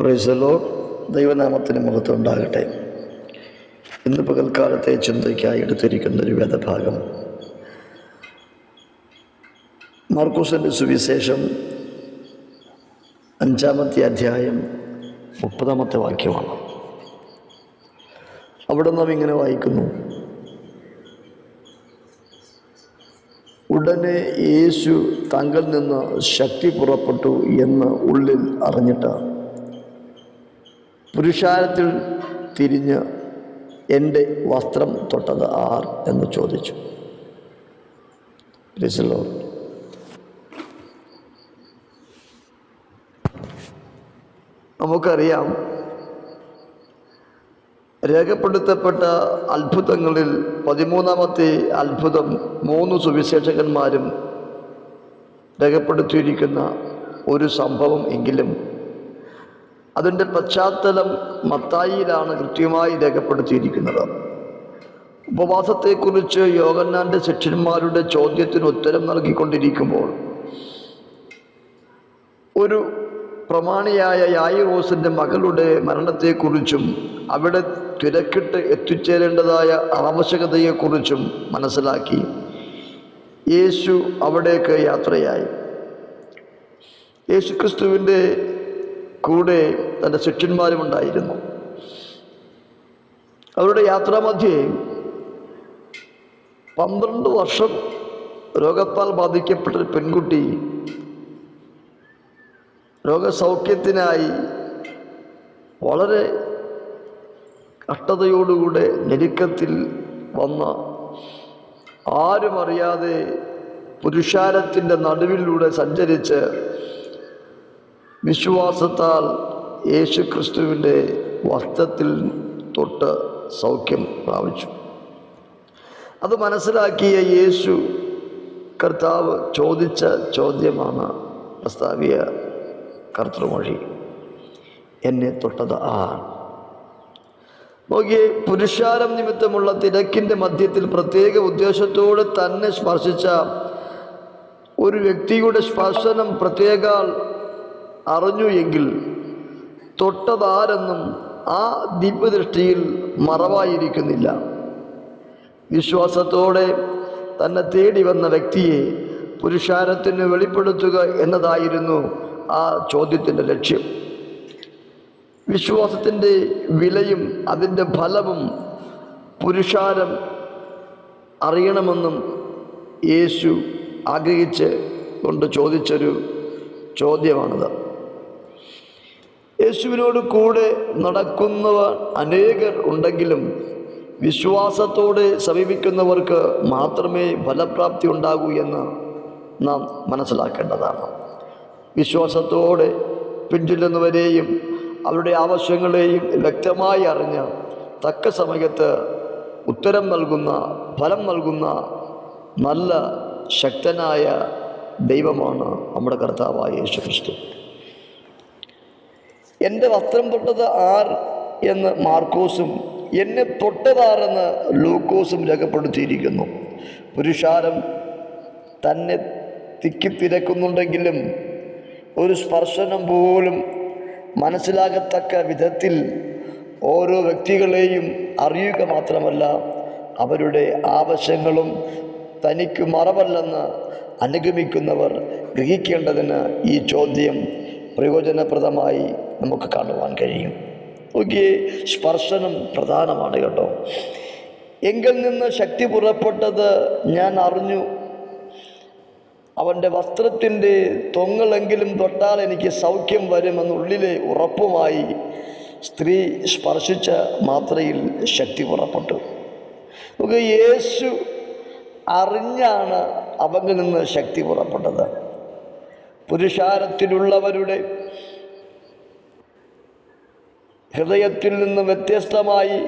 പ്രൈസലോ ദൈവനാമത്തിന് മഹത്വം ഉണ്ടാകട്ടെ. ഇന്ന് പകൽക്കാലത്തെ ചിന്തയ്ക്കായി എടുത്തിരിക്കുന്ന ഒരു വേദഭാഗം. മാർക്കൂസിന്റെ സുവിശേഷം അഞ്ചാമത്തെ അധ്യായം മുപ്പതാമത്തെ വാക്യമാണ്. അവിടെ നാം ഇങ്ങനെ വായിക്കുന്നു. ഉടനെ യേശു തങ്കിൽ നിന്ന് ശക്തി പുറപ്പെട്ടു എന്ന് ഉള്ളിൽ അറിഞ്ഞിട്ട് പുരുഷാരത്തിൽ തിരിഞ്ഞ് എന്റെ വസ്ത്രം തൊട്ടത് ആർ എന്ന് ചോദിച്ചു. നമുക്കറിയാം രേഖപ്പെടുത്തപ്പെട്ട അത്ഭുതങ്ങളിൽ പതിമൂന്നാമത്തെ അത്ഭുതം മൂന്ന് സുവിശേഷകന്മാരും രേഖപ്പെടുത്തിയിരിക്കുന്ന ഒരു സംഭവം എങ്കിലും അതിന്റെ പശ്ചാത്തലം മത്തായിയിലാണ് കൃത്യമായി രേഖപ്പെടുത്തിയിരിക്കുന്നത്. ഉപവാസത്തെക്കുറിച്ച് യോഗന്നാന്റെ ശിഷ്യന്മാരുടെ ചോദ്യത്തിന് ഉത്തരം നൽകിക്കൊണ്ടിരിക്കുമ്പോൾ ഒരു പ്രമാണിയായ യായിറോസിന്റെ മകളുടെ മരണത്തെക്കുറിച്ചും അവിടെ തിരക്കിട്ട് എത്തിച്ചേരേണ്ടതായ ആവശ്യകതയെക്കുറിച്ചും മനസ്സിലാക്കി. യേശു അവിടേക്ക് യാത്രയായി. യേശുക്രിസ്തുവിന്റെ കൂടെ തന്റെ ശിഷ്യന്മാരുമുണ്ടായിരുന്നു അവരുടെ യാത്രാമധ്യേ പന്ത്രണ്ട് വർഷം രോഗത്താൽ ബാധിക്കപ്പെട്ട ഒരു പെൺകുട്ടി രോഗസൗഖ്യത്തിനായി വളരെ കഷ്ടതയോടുകൂടെ ഞെരുക്കത്തിൽ വന്ന ആരും അറിയാതെ പുരുഷാരത്തിന്റെ നടുവിലൂടെ സഞ്ചരിച്ച് വിശ്വാസത്താൽ യേശു ക്രിസ്തുവിന്റെ വസ്ത്രത്തിൽ തൊട്ട് സൗഖ്യം പ്രാപിച്ചു. അത് മനസ്സിലാക്കിയ യേശു കർത്താവ് ചോദിച്ച ചോദ്യമാണ് പ്രസ്താവിയ കർത്തൃമൊഴി. എന്നെ തൊട്ടത് ആർ? നോക്കിയേ പുരുഷാരം നിമിത്തമുള്ള തിരക്കിന്റെ മധ്യത്തിൽ പ്രത്യേക ഉദ്ദേശത്തോടെ തന്നെ സ്പർശിച്ച ഒരു വ്യക്തിയുടെ സ്പർശനം പ്രത്യേക അറിഞ്ഞു എങ്കിൽ തൊട്ടതാരെന്നും ആ ദിവ്യദൃഷ്ടിയിൽ മറവായിരിക്കുന്നില്ല. വിശ്വാസത്തോടെ തന്നെ തേടി വന്ന വ്യക്തിയെ പുരുഷാരത്തിന് വെളിപ്പെടുത്തുക എന്നതായിരുന്നു ആ ചോദ്യത്തിന്റെ ലക്ഷ്യം. വിശ്വാസത്തിന്റെ വിലയും അതിന്റെ ഫലവും പുരുഷാരം അറിയണമെന്നും യേശു ആഗ്രഹിച്ച് കൊണ്ട് ചോദിച്ചൊരു ചോദ്യമാണിത്. യേശുവിനോട് കൂടെ നടക്കുന്നവർ അനേകർ ഉണ്ടെങ്കിലും വിശ്വാസത്തോടെ സമീപിക്കുന്നവർക്ക് മാത്രമേ ഫലപ്രാപ്തി ഉണ്ടാകൂ എന്ന് നാം മനസ്സിലാക്കേണ്ടതാണ്. വിശ്വാസത്തോടെ പിന്തുടരുന്നവരെയും അവരുടെ ആവശ്യങ്ങളെയും വ്യക്തമായി അറിഞ്ഞ് തക്ക സമയത്ത് ഉത്തരം നൽകുന്ന ഫലം നൽകുന്ന നല്ല ശക്തനായ ദൈവമാണ് നമ്മുടെ കർത്താവായ യേശു ക്രിസ്തു എന്റെ വസ്ത്രം തൊട്ടത് ആർ എന്ന് മാർക്കോസും എന്നെ തൊട്ടതാരെന്ന് ലൂക്കോസും രേഖപ്പെടുത്തിയിരിക്കുന്നു. പുരുഷാരം തന്നെ തിക്കിത്തിരക്കുന്നുണ്ടെങ്കിലും ഒരു സ്പർശനം പോലും മനസ്സിലാകത്തക്ക വിധത്തിൽ ഓരോ വ്യക്തികളെയും അറിയുക മാത്രമല്ല അവരുടെ ആവശ്യങ്ങളും തനിക്ക് മറവല്ലെന്ന് അനുഗമിക്കുന്നവർ ഗ്രഹിക്കേണ്ടതിന് ഈ ചോദ്യം പ്രയോജനപ്രദമായി നമുക്ക് കാണുവാൻ കഴിയും. നോക്കിയേ സ്പർശനം പ്രധാനമാണ് കേട്ടോ. എങ്കിൽ നിന്ന് ശക്തി പുറപ്പെട്ടത് ഞാൻ അറിഞ്ഞു. അവന്റെ വസ്ത്രത്തിന്റെ തൊങ്ങലെങ്കിലും തൊട്ടാൽ എനിക്ക് സൗഖ്യം വരുമെന്നുള്ളിലെ ഉറപ്പുമായി സ്ത്രീ സ്പർശിച്ച മാത്രയിൽ ശക്തി പുറപ്പെട്ടു. നമുക്ക് യേശു അറിഞ്ഞാണ് അവങ്ങിൽ നിന്ന് ശക്തി പുറപ്പെട്ടത്. പുരുഷാരത്തിലുള്ളവരുടെ ഹൃദയത്തിൽ നിന്ന് വ്യത്യസ്തമായി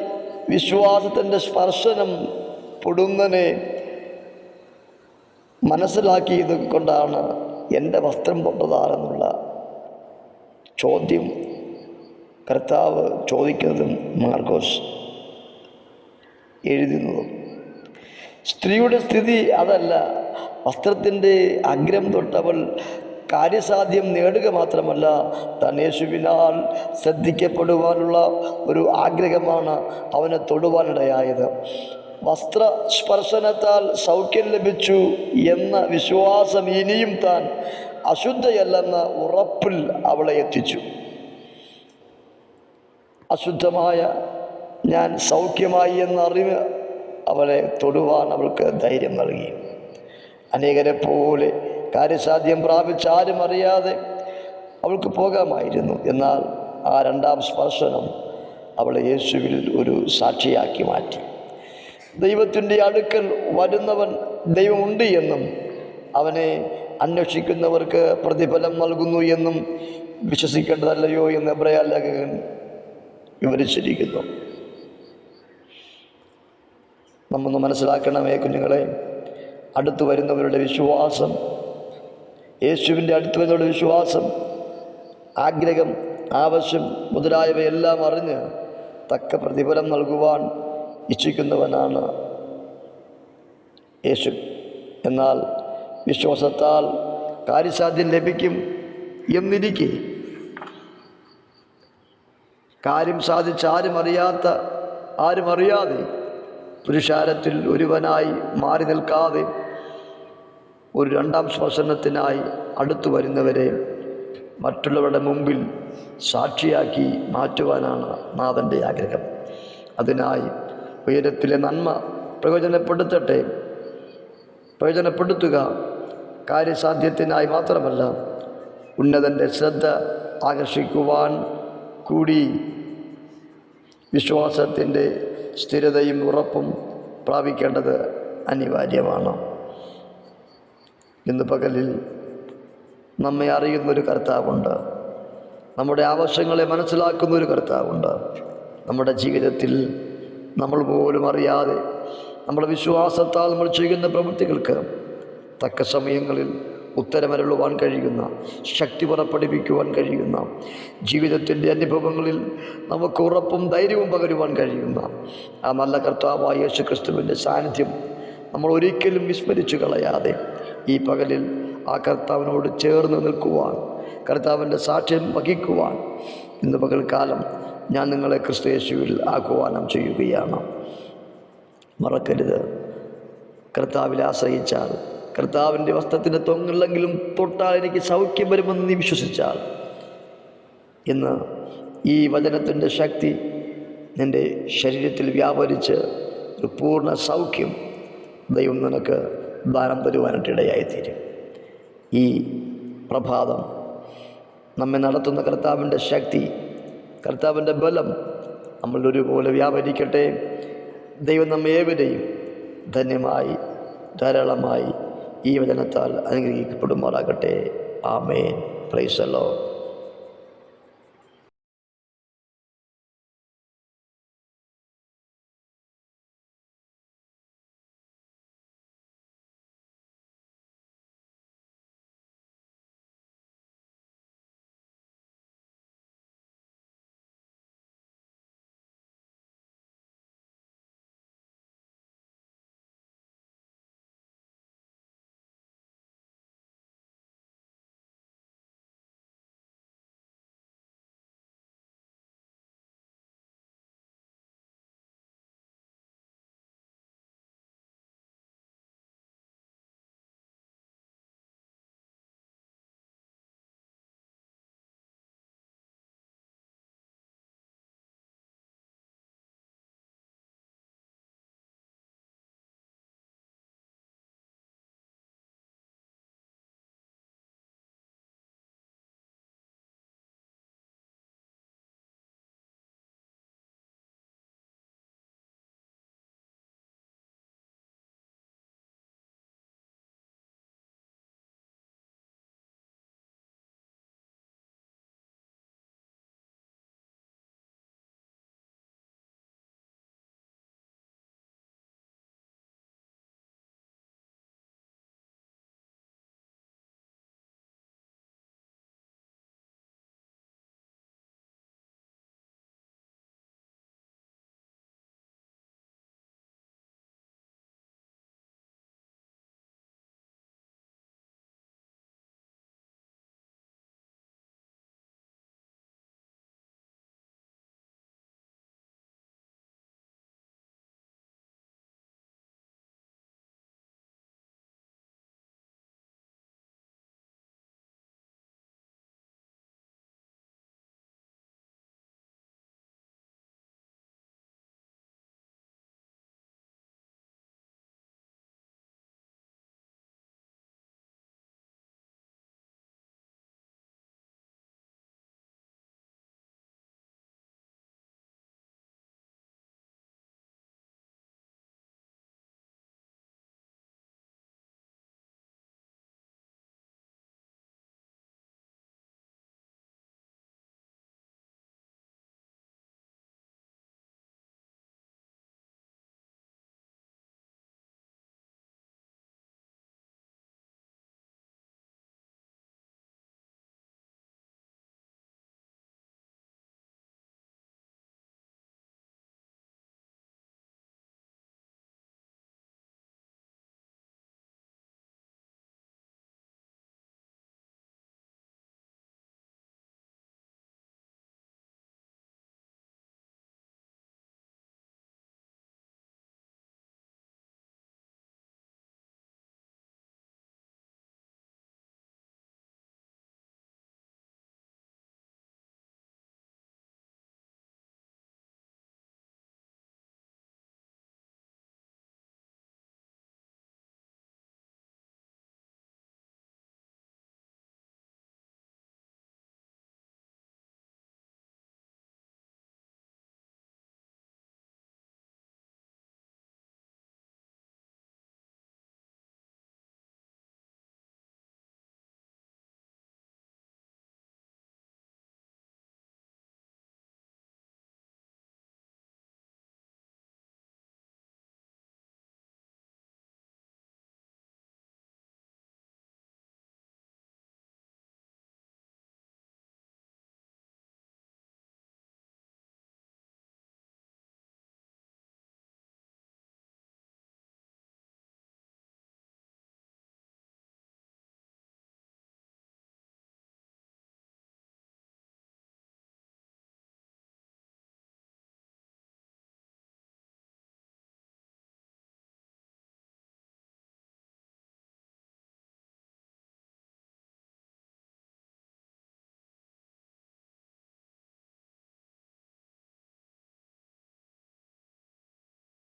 വിശ്വാസത്തിന്റെ സ്പർശനം പൊടുന്നനെ മനസ്സിലാക്കിയത് കൊണ്ടാണ് എന്റെ വസ്ത്രം തൊട്ടതാരെന്നുള്ള ചോദ്യം കർത്താവ് ചോദിക്കുന്നതും മാർഗോസ് എഴുതുന്നതും. സ്ത്രീയുടെ സ്ഥിതി അതല്ല. വസ്ത്രത്തിന്റെ അഗ്രം തൊട്ടവൾ കാര്യസാധ്യം നേടുക മാത്രമല്ല താൻ യേശുവിനാൽ ശ്രദ്ധിക്കപ്പെടുവാനുള്ള ഒരു ആഗ്രഹമാണ് അവനെ തൊടുവാനിടയായത്. വസ്ത്രസ്പർശനത്താൽ സൗഖ്യം ലഭിച്ചു എന്ന വിശ്വാസം ഇനിയും താൻ അശുദ്ധയല്ലെന്ന ഉറപ്പിൽ അവളെ എത്തിച്ചു. അശുദ്ധമായ ഞാൻ സൗഖ്യമായി എന്ന അറിവ് അവളെ തൊടുവാൻ അവൾക്ക് ധൈര്യം നൽകി. അനേകരെ പോലെ കാര്യസാധ്യം പ്രാപിച്ച ആരും അറിയാതെ അവൾക്ക് പോകാമായിരുന്നു. എന്നാൽ ആ രണ്ടാം സ്പർശനം അവളെ യേശുവിൽ ഒരു സാക്ഷിയാക്കി മാറ്റി. ദൈവത്തിന്റെ അടുക്കൽ വരുന്നവൻ ദൈവമുണ്ട് എന്നും അവനെ അന്വേഷിക്കുന്നവർക്ക് പ്രതിഫലം നൽകുന്നു എന്നും വിശ്വസിക്കേണ്ടതല്ലയോ എന്ന് എബ്രയ ലേഖകൻ വിവരിച്ചിരിക്കുന്നു. നമ്മൊന്ന് മനസ്സിലാക്കണമേ കുഞ്ഞുങ്ങളെ. അടുത്തു വരുന്നവരുടെ വിശ്വാസം യേശുവിന്റെ അടുത്ത് വരുന്നവരുടെ വിശ്വാസം ആഗ്രഹം ആവശ്യം മുതലായവയെല്ലാം അറിഞ്ഞ് തക്ക പ്രതിഫലം നൽകുവാൻ ഇച്ഛിക്കുന്നവനാണ് യേശു. എന്നാൽ വിശ്വാസത്താൽ കാര്യസാധ്യം ലഭിക്കും എന്നിരിക്കെ കാര്യം സാധിച്ച ആരും അറിയാത്ത ആരും അറിയാതെ പുരുഷാരത്തിൽ ഒരുവനായി മാറി നിൽക്കാതെ ഒരു രണ്ടാം സ്പർശനത്തിനായി അടുത്തു വരുന്നവരെ മറ്റുള്ളവരുടെ മുമ്പിൽ സാക്ഷിയാക്കി മാറ്റുവാനാണ് നാഥന്റെ ആഗ്രഹം. അതിനായി ഉയരത്തിലെ നന്മ പ്രയോജനപ്പെടുത്തട്ടെ. പ്രയോജനപ്പെടുത്തുക കാര്യസാധ്യത്തിനായി മാത്രമല്ല ഉന്നതന്റെ ശ്രദ്ധ ആകർഷിക്കുവാൻ കൂടി. വിശ്വാസത്തിന്റെ സ്ഥിരതയും ഉറപ്പും പ്രാപിക്കേണ്ടത് അനിവാര്യമാണ്. ഇന്ന് പകലിൽ നമ്മെ അറിയുന്നൊരു കർത്താവുണ്ട്. നമ്മുടെ ആവശ്യങ്ങളെ മനസ്സിലാക്കുന്ന ഒരു കർത്താവുണ്ട്. നമ്മുടെ ജീവിതത്തിൽ നമ്മൾ പോലും അറിയാതെ നമ്മുടെ വിശ്വാസത്താൽ നമ്മൾ ചെയ്യുന്ന പ്രവൃത്തികൾക്ക് തക്ക സമയങ്ങളിൽ ഉത്തരമരുളുവാൻ കഴിയുന്ന ശക്തി പുറപ്പെടുവിക്കുവാൻ കഴിയുന്ന ജീവിതത്തിന്റെ അനുഭവങ്ങളിൽ നമുക്ക് ഉറപ്പും ധൈര്യവും പകരുവാൻ കഴിയുന്ന ആ നല്ല കർത്താവായ യേശു ക്രിസ്തുവിന്റെ സാന്നിധ്യം നമ്മൾ ഒരിക്കലും വിസ്മരിച്ചു കളയാതെ ഈ പകലിൽ ആ കർത്താവിനോട് ചേർന്ന് നിൽക്കുവാൻ കർത്താവിന്റെ സാക്ഷ്യം വഹിക്കുവാൻ ഇന്ന് പകൽക്കാലം ഞാൻ നിങ്ങളെ ക്രിസ്തു യേശുവിൽ ആഹ്വാനം ചെയ്യുകയാണ്. മറക്കരുത്. കർത്താവിൽ ആശ്രയിച്ചാൽ കർത്താവിന്റെ വസ്ത്രത്തിന്റെ തൊങ്ങില്ലെങ്കിലും തൊട്ടാൽ എനിക്ക് സൗഖ്യം വരുമെന്ന് നീ വിശ്വസിച്ചാൽ. ഇന്ന് ഈ വചനത്തിന്റെ ശക്തി നിന്റെ ശരീരത്തിൽ വ്യാപരിച്ച് ഒരു പൂർണ സൗഖ്യം ദൈവം നിനക്ക് ദാനം തരുവാനായിട്ട് ഇടയായിത്തീരും. ഈ പ്രഭാതം നമ്മെ നടത്തുന്ന കർത്താവിന്റെ ശക്തി കർത്താവിന്റെ ബലം നമ്മൾ ഒരുപോലെ വ്യാപരിക്കട്ടെ. ദൈവം നമ്മ ഏവരെയും ധന്യമായി ധാരാളമായി ഈ വചനത്താൽ അനുഗ്രഹിക്കപ്പെടുമാറാകട്ടെ. ആമേൻ. പ്രൈസലോ